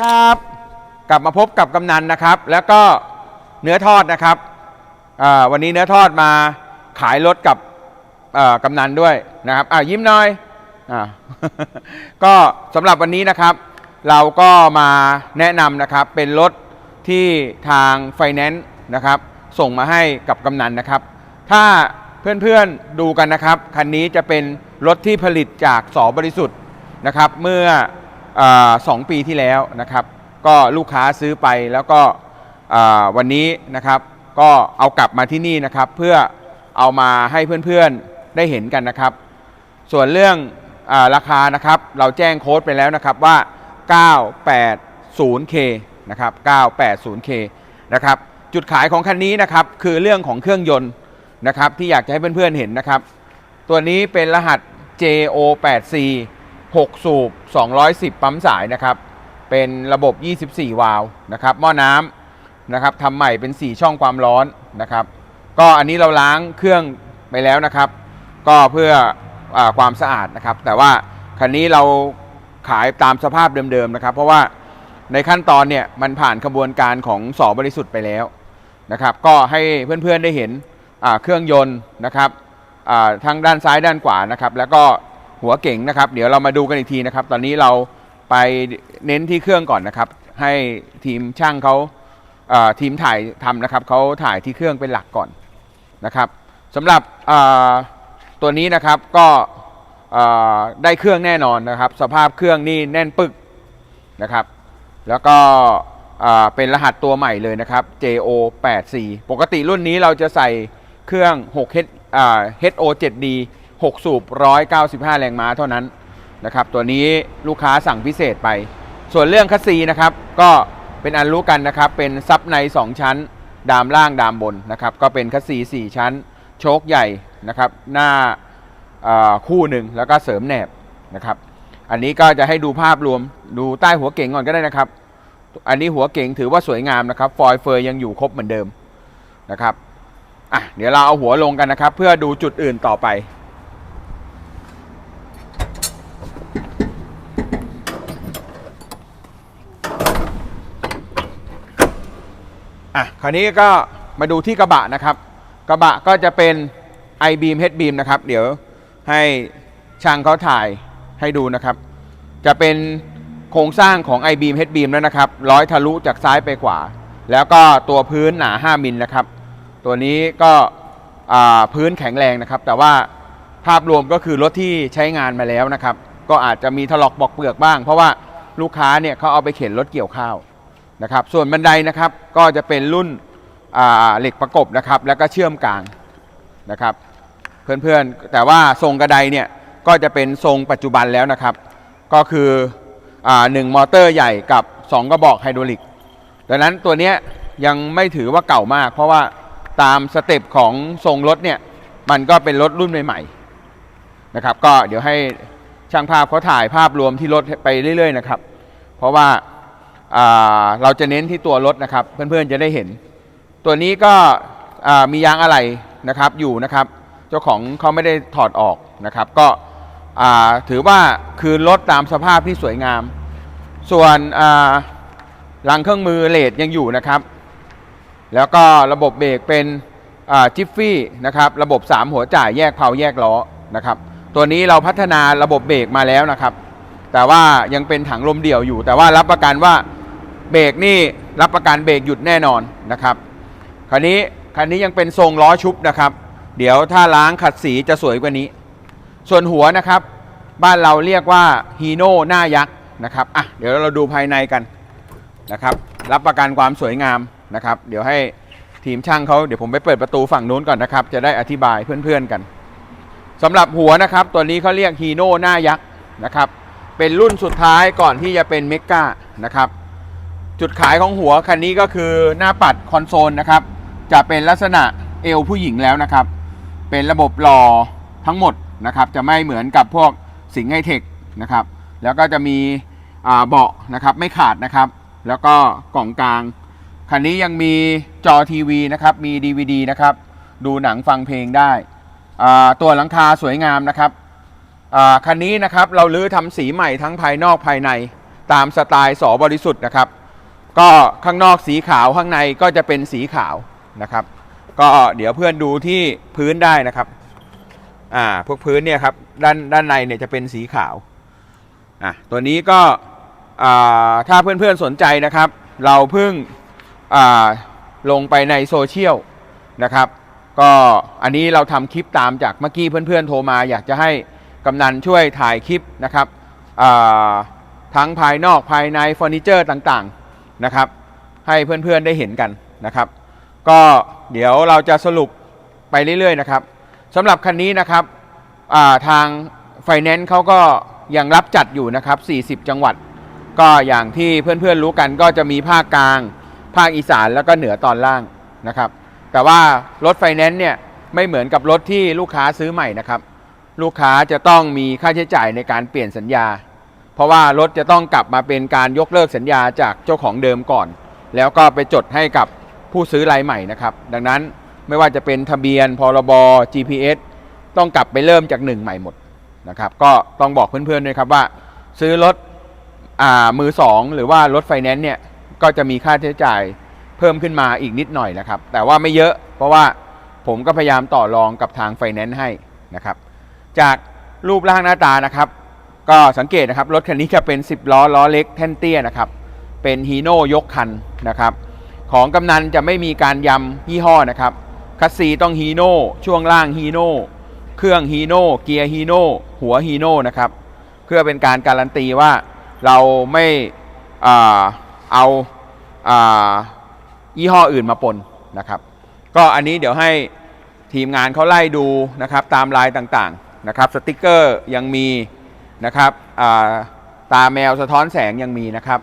ครับ กลับมาพบกับกำนันนะครับ แล้วก็เนื้อทอดนะครับอ่าวันนี้เนื้อทอดมาขายรถกับเอ่อกำนันด้วยนะครับอ่ายิ้มหน่อยอ่า ก็สำหรับวันนี้นะครับ เราก็มาแนะนำนะครับเป็นรถที่ทางไฟแนนซ์นะครับ ส่งมาให้กับกำนันนะครับ ถ้าเพื่อนๆดูกันนะครับคันนี้จะเป็นรถที่ผลิตจากสอบริสุทธิ์นะครับ เมื่อ สองปีที่แล้วนะครับ ก็ลูกค้าซื้อไปแล้วก็วันนี้นะครับก็เอากลับมาที่นี่นะครับเพื่อเอามาให้เพื่อนๆได้เห็นกันนะครับ ส่วนเรื่องอราคานะครับเราแจ้งโค้ดไปแล้วนะครับว่า 980K นะครับ 980K นะครับจุดขายของคันนี้นะครับคือเรื่องของเครื่องยนต์นะครับที่อยากจะให้เพื่อนๆเห็นนะครับ ตัวนี้เป็นรหัส JO8C 6 สูบ 210 ปั๊มสายนะครับ เป็นระบบ 24 วาล์วนะครับ หม้อน้ำนะครับทำใหม่เป็น 4 ช่องความร้อนนะครับ ก็อันนี้เราล้างเครื่องไปแล้วนะครับ ก็เพื่ออความสะอาดนะครับ แต่ว่าคันนี้เราขายตามสภาพเดิมๆนะครับ เพราะว่าในขั้นตอนเนี่ยมันผ่านกระบวนการของสอบริสุทธิ์ไปแล้วนะครับ ก็ให้เพื่อนๆได้เห็นเครื่องยนต์นะครับทั้งด้านซ้ายด้านขวานะครับ แล้วก็ หัวเก่งนะครับ เดี๋ยวเรามาดูกันอีกทีนะครับ ตอนนี้เราไปเน้นที่เครื่องก่อนนะครับ ให้ทีมช่างเขาทีมถ่ายทำนะครับเขาถ่ายที่เครื่องเป็นหลักก่อนนะครับสำหรับตัวนี้นะครับก็ได้เครื่องแน่นอนนะครับ สภาพเครื่องนี่แน่นปึกนะครับ แล้วก็เป็นรหัสตัวใหม่เลยนะครับ JO84 ปกติรุ่นนี้เราจะใส่เครื่อง 6H HO7D 6 สูบ 195 แรงม้าเท่านั้นนะครับ ตัวนี้ลูกค้าสั่งพิเศษไป ส่วนเรื่องคัสซีนะครับ ก็เป็นอันรู้กันนะครับ เป็นซับใน 2 ชั้น ดามล่างดามบนนะครับ ก็เป็นคัสซี 4 ชั้น โชคใหญ่นะครับ หน้าคู่หนึ่งแล้วก็เสริมแหนบนะครับ อันนี้ก็จะให้ดูภาพรวม ดูใต้หัวเก๋งก่อนก็ได้นะครับ อันนี้หัวเก๋งถือว่าสวยงามนะครับ ฟอยเฟยยังอยู่ครบเหมือนเดิมนะครับอะเดี๋ยวเราเอาหัวลงกันนะครับ เพื่อดูจุดอื่นต่อไป อะคราวนี้ก็มาดูที่กระบะนะครับ กระบะก็จะเป็น i beam head beam นะครับ เดี๋ยวให้ช่างเขาถ่ายให้ดูนะครับ จะเป็นโครงสร้างของ i beam head beam แล้วนะครับร้อยทะลุจากซ้ายไปขวา แล้วก็ตัวพื้นหนา 5 มิลนะครับ ตัวนี้ก็พื้นแข็งแรงนะครับ แต่ว่าภาพรวมก็คือรถที่ใช้งานมาแล้วนะครับ ก็อาจจะมีถลอกบอกเปลือกบ้าง เพราะว่าลูกค้าเนี่ยเขาเอาไปเข็นรถเกี่ยวข้าวนะครับ ส่วนบันไดนะครับก็จะเป็นรุ่นเหล็กประกบนะครับแล้วก็เชื่อมกลางนะครับเพื่อนๆแต่ว่าทรงกระไดเนี่ยก็จะเป็นทรงปัจจุบันแล้วนะครับ ก็คือหนึ่งมอเตอร์ใหญ่กับ 2 กระบอกไฮดรอลิกดังนั้นตัวเนี้ยยังไม่ถือว่าเก่ามาก เพราะว่าตามสเต็ปของทรงรถเนี่ยมันก็เป็นรถรุ่นใหม่ๆนะครับก็เดี๋ยวให้ ช่างภาพเขาถ่ายภาพรวมที่รถไปเรื่อยๆนะครับ เพราะว่าาเราจะเน้นที่ตัวรถนะครับ เพื่อนๆจะได้เห็น ตัวนี้ก็มียางอะไหล่นะครับอยู่นะครับ เจ้าของเขาไม่ได้ถอดออกนะครับ ก็ถือว่าคือรถตามสภาพที่สวยงาม ส่วนลังเครื่องมือเลดยังอยู่นะครับ แล้วก็ระบบเบรกเป็นจิฟฟี่นะครับ ระบบ 3 หัวจ่ายแยกเพลาแยกล้อนะครับ ตัวนี้เราพัฒนาระบบเบรกมาแล้วนะครับ แต่ว่ายังเป็นถังลมเดี่ยวอยู่ แต่ว่ารับประกันว่าเบรกนี่รับประกันเบรกหยุดแน่นอนนะครับคราวนี้คันนี้ยังเป็นทรงล้อชุบนะครับ เดี๋ยวถ้าล้างขัดสีจะสวยกว่านี้ ส่วนหัวนะครับ บ้านเราเรียกว่าฮีโน่หน้ายักษ์นะครับอะเดี๋ยวเราดูภายในกันนะครับ รับประกันความสวยงามนะครับ เดี๋ยวให้ทีมช่างเขาเดี๋ยวผมไปเปิดประตูฝั่งนู้นก่อนนะครับ จะได้อธิบายเพื่อนๆกัน สำหรับหัวนะครับ ตัวนี้เขาเรียกฮีโน่หน้ายักษ์นะครับ เป็นรุ่นสุดท้ายก่อนที่จะเป็นเมกานะครับ จุดขายของหัวคันนี้ก็คือหน้าปัดคอนโซลนะครับ จะเป็นลักษณะเอวผู้หญิงแล้วนะครับ เป็นระบบหล่อทั้งหมดนะครับ จะไม่เหมือนกับพวกสิงห์ไฮเทคนะครับ แล้วก็จะมีเบาะนะครับไม่ขาดนะครับ แล้วก็กล่องกลาง คันนี้ยังมีจอทีวีนะครับ มี DVD นะครับ ดูหนังฟังเพลงได้ ตัวหลังคาสวยงามนะครับคันนี้นะครับเราลื้อทำสีใหม่ทั้งภายนอกภายในตามสไตล์สอบริสุทธิ์นะครับ ก็ข้างนอกสีขาวข้างในก็จะเป็นสีขาวนะครับ ก็เดี๋ยวเพื่อนดูที่พื้นได้นะครับอ่าพวกพื้นเนี่ยครับด้านด้านในเนี่ยจะเป็นสีขาวอะตัวนี้ก็ถ้าเพื่อนๆสนใจนะครับ เราเพิ่งลงไปในโซเชียลนะครับ ก็อันนี้เราทำคลิปตามจากเมื่อกี้เพื่อนๆโทรมา อยากจะให้กำนันช่วยถ่ายคลิปนะครับทั้งภายนอกภายในเฟอร์นิเจอร์ต่างๆนะครับ ให้เพื่อนๆได้เห็นกันนะครับ ก็เดี๋ยวเราจะสรุปไปเรื่อยๆนะครับสำหรับคันนี้นะครับาทางไฟแนนซ์เขาก็ยังรับจัดอยู่นะครับ 40 จังหวัด ก็อย่างที่เพื่อนๆรู้กันก็จะมีภาคกลาง ภาคอีสานแล้วก็เหนือตอนล่างนะครับ แต่ว่ารถไฟแนนซ์เนี่ยไม่เหมือนกับรถที่ลูกค้าซื้อใหม่นะครับ ลูกค้าจะต้องมีค่าใช้จ่ายในการเปลี่ยนสัญญา เพราะว่ารถจะต้องกลับมาเป็นการยกเลิกสัญญาจากเจ้าของเดิมก่อน แล้วก็ไปจดให้กับผู้ซื้อรายใหม่นะครับ ดังนั้นไม่ว่าจะเป็นทะเบียนพรบ GPS ต้องกลับไปเริ่มจากหนึ่งใหม่หมดนะครับ ก็ต้องบอกเพื่อนๆด้วยครับว่า ซื้อรถอ่ามือสองหรือว่ารถไฟแนนซ์เนี่ยก็จะมีค่าใช้จ่าย เพิ่มขึ้นมาอีกนิดหน่อยนะครับ แต่ว่าไม่เยอะเพราะว่าผมก็พยายามต่อรองกับทางไฟแนนซ์ให้นะครับ จากรูปร่างหน้าตานะครับ ก็สังเกตนะครับรถคันนี้จะเป็น 10 ล้อล้อเล็กแท่นเตี้ยนะครับ เป็นฮีโน่ยกคันนะครับ ของกำนันจะไม่มีการยำยี่ห้อนะครับคัสซีต้องฮีโน่ช่วงล่างฮีโน่เครื่องฮีโน่เกียร์ฮีโน่หัวฮีโน่นะครับเพื่อเป็นการการันตีว่าเราไม่อ่าเอาอ่า ยี่ห้ออื่นมาปนนะครับ ก็อันนี้เดี๋ยวให้ทีมงานเขาไล่ดูนะครับตามลายต่างๆนะครับสติกเกอร์ยังมีนะครับตาแมวสะท้อนแสงยังมีนะครับ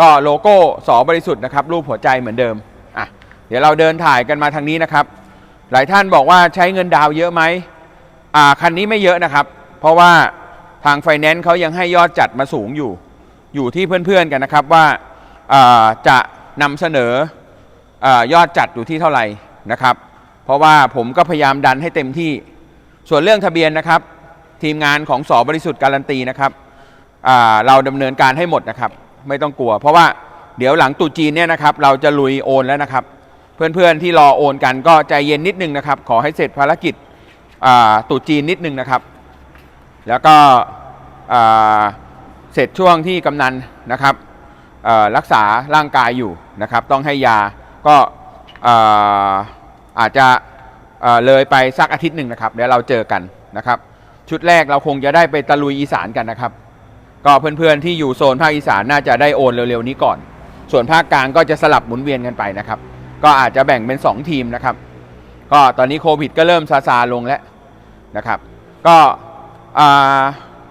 ก็โลโก้สอบริสุทธิ์นะครับรูปหัวใจเหมือนเดิมอะเดี๋ยวเราเดินถ่ายกันมาทางนี้นะครับ หลายท่านบอกว่าใช้เงินดาวเยอะไหมอ่าคันนี้ไม่เยอะนะครับ เพราะว่าทางไฟแนนซ์เขายังให้ยอดจัดมาสูงอยู่ อยู่ที่เพื่อนๆกันนะครับว่าจะนำเสนอ ยอดจัดอยู่ที่เท่าไหร่นะครับ เพราะว่าผมก็พยายามดันให้เต็มที่ ส่วนเรื่องทะเบียนนะครับ ทีมงานของสอบริสุทธิ์การันตีนะครับเราดำเนินการให้หมดนะครับ ไม่ต้องกลัว เพราะว่าเดี๋ยวหลังตุจีนเนี่ยนะครับ เราจะลุยโอนแล้วนะครับ เพื่อนๆที่รอโอนกันก็ใจเย็นนิดนึงนะครับ ขอให้เสร็จภารกิจตุจีนนิดนึงนะครับ แล้วก็เสร็จช่วงที่กำนันนะครับรักษาร่างกายอยู่นะครับ ต้องให้ยา ก็อาจจะเเลยไปสักอาทิตย์หนึ่งนะครับเดี๋ยวเราเจอกันนะครับชุดแรกเราคงจะได้ไปตะลุยอีสานกันนะครับ ก็เพื่อนๆที่อยู่โซนภาคอีสานน่าจะได้โอนเร็วๆนี้ก่อน ส่วนภาคกลางก็จะสลับหมุนเวียนกันไปนะครับ ก็อาจจะแบ่งเป็น 2 ทีมนะครับ ก็ตอนนี้โควิดก็เริ่มซาซาลงแล้วนะครับ ก็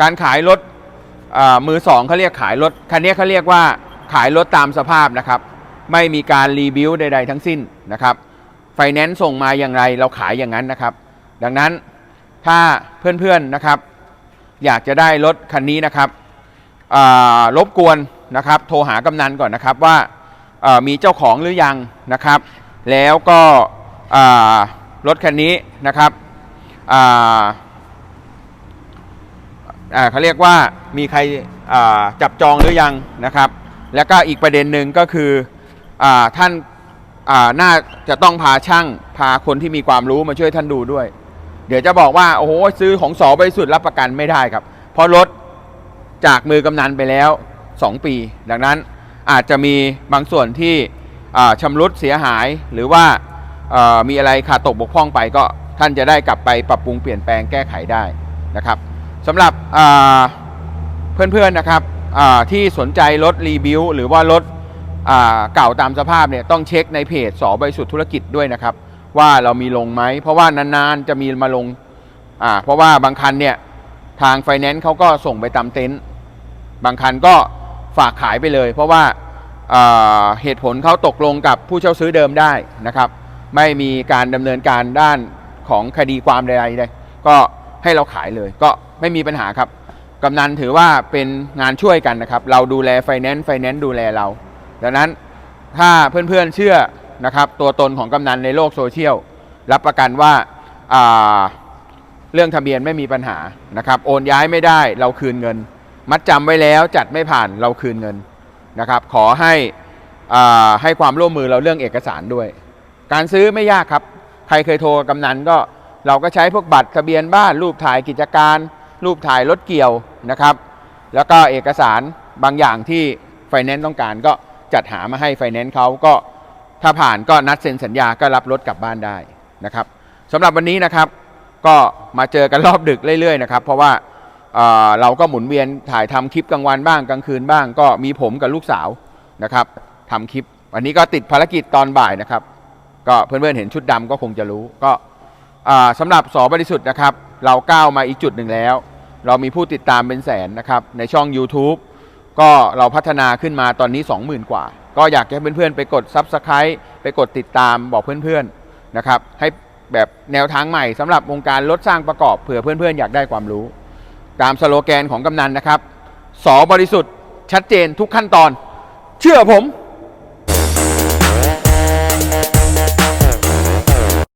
การขายรถมือสองเขาเรียกขายรถคันนี้เขาเรียกว่าขายรถตามสภาพนะครับ ไม่มีการรีวิวใด ๆ ทั้งสิ้นนะครับไฟแนนซ์ส่งมาอย่างไรเราขายอย่างนั้นนะครับ ดังนั้นถ้าเพื่อนๆนะครับ อยากจะได้รถคันนี้นะครับรบกวนนะครับ โทรหากำนันก่อนนะครับว่ามีเจ้าของหรือยังนะครับ แล้วก็รถคันนี้นะครับเขาเรียกว่ามีใครจับจองหรือยังนะครับ แล้วก็อีกประเด็นหนึ่งก็คือ ท่านน่าจะต้องพาช่างพาคนที่มีความรู้มาช่วยท่านดูด้วย เดี๋ยวจะบอกว่าโอ้โหซื้อของสอบริสุทธิ์รับประกันไม่ได้ครับ เพราะรถจากมือกำนันไปแล้ว 2 ปี ดังนั้นอาจจะมีบางส่วนที่ชำรุดเสียหายหรือว่ามีอะไรขาดตกบกพร่องไปก็ท่านจะได้กลับไปปรับปรุงเปลี่ยนแปลงแก้ไขได้นะครับสำหรับเพื่อนๆนะครับที่สนใจรถรีวิวหรือว่ารถ เก่าตามสภาพเนี่ยต้องเช็คในเพจสอบริสุทธิ์ธุรกิจด้วยนะครับ ว่าเรามีลงไหม เพราะว่านานๆจะมีมาลงอ่าเพราะว่าบางคันเนี่ยทางไฟแนนซ์เขาก็ส่งไปตามเต็นท์บางคันก็ฝากขายไปเลย เพราะว่าเหตุผลเขาตกลงกับผู้เช่าซื้อเดิมได้นะครับ ไม่มีการดำเนินการด้านของคดีความใดๆเลยก็ให้เราขายเลยก็ไม่มีปัญหาครับกำนันถือว่าเป็นงานช่วยกันนะครับ เราดูแลไฟแนนซ์ไฟแนนซ์ดูแลเรา ดังนั้นถ้าเพื่อนๆเชื่อนะครับตัวตนของกำนันในโลกโซเชียล รับประกันว่าาเรื่องทะเบียนไม่มีปัญหานะครับโอนย้ายไม่ได้เราคืนเงิน มัดจำไว้แล้วจัดไม่ผ่านเราคืนเงินนะครับขอให้ให้ความร่วมมือเราเรื่องเอกสารด้วย การซื้อไม่ยากครับ ใครเคยโทรกับกำนันก็เราก็ใช้พวกบัตรทะเบียนบ้านรูปถ่ายกิจการ รูปถ่ายรถเกี่ยวนะครับ แล้วก็เอกสารบางอย่างที่ไฟแนนซ์ต้องการก็ จัดหามาให้ไฟแนนซ์เขาก็ถ้าผ่านก็นัดเซ็นสัญญาก็รับรถกลับบ้านได้นะครับสำหรับวันนี้นะครับก็มาเจอกันรอบดึกเรื่อยๆนะครับเพราะว่าเเราก็หมุนเวียนถ่ายทำคลิปกลางวันบ้างกลางคืนบ้าง ก็มีผมกับลูกสาวนะครับทำคลิป วันนี้ก็ติดภารกิจตอนบ่ายนะครับ ก็เพื่อนๆเห็นชุดดำก็คงจะรู้ก็อ่าสำหรับสอบริสุทธิ์นะครับ เราก้าวมาอีกจุดหนึ่งแล้ว เรามีผู้ติดตามเป็นแสนนะครับในช่อง YouTube ก็เราพัฒนาขึ้นมาตอนนี้ 20,000 กว่า ก็อยากให้เพื่อนๆ ไปกด Subscribe ไปกดติดตามบอกเพื่อนๆนะครับให้แบบแนวทางใหม่สำหรับวงการรถสร้างประกอบเผื่อเพื่อนๆ อยากได้ความรู้ ตามสโลแกนของกำนันนะครับสอบริสุทธิ์ชัดเจนทุกขั้นตอน เชื่อผม